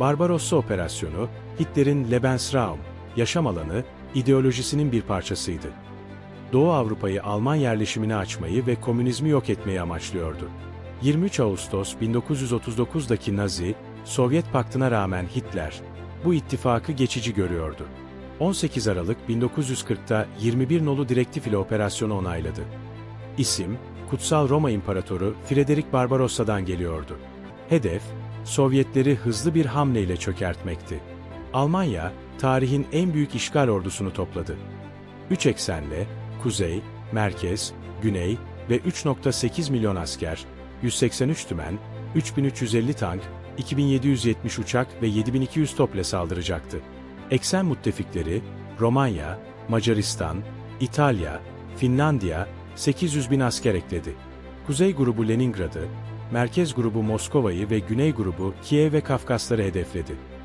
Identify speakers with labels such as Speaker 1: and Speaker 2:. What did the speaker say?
Speaker 1: Barbarossa Operasyonu, Hitler'in Lebensraum, yaşam alanı, ideolojisinin bir parçasıydı. Doğu Avrupa'yı Alman yerleşimine açmayı ve komünizmi yok etmeyi amaçlıyordu. 23 Ağustos 1939'daki Nazi, Sovyet Paktı'na rağmen Hitler, bu ittifakı geçici görüyordu. 18 Aralık 1940'ta 21 nolu direktif ile operasyonu onayladı. İsim, Kutsal Roma İmparatoru Frederick Barbarossa'dan geliyordu. Hedef, Sovyetleri hızlı bir hamleyle çökertmekti. Almanya, tarihin en büyük işgal ordusunu topladı. Üç eksenle, kuzey, merkez, güney ve 3.8 milyon asker, 183 tümen, 3350 tank, 2770 uçak ve 7200 topla saldıracaktı. Eksen müttefikleri, Romanya, Macaristan, İtalya, Finlandiya, 800 bin asker ekledi. Kuzey grubu Leningrad'ı, merkez grubu Moskova'yı ve güney grubu Kiev ve Kafkasları hedefledi.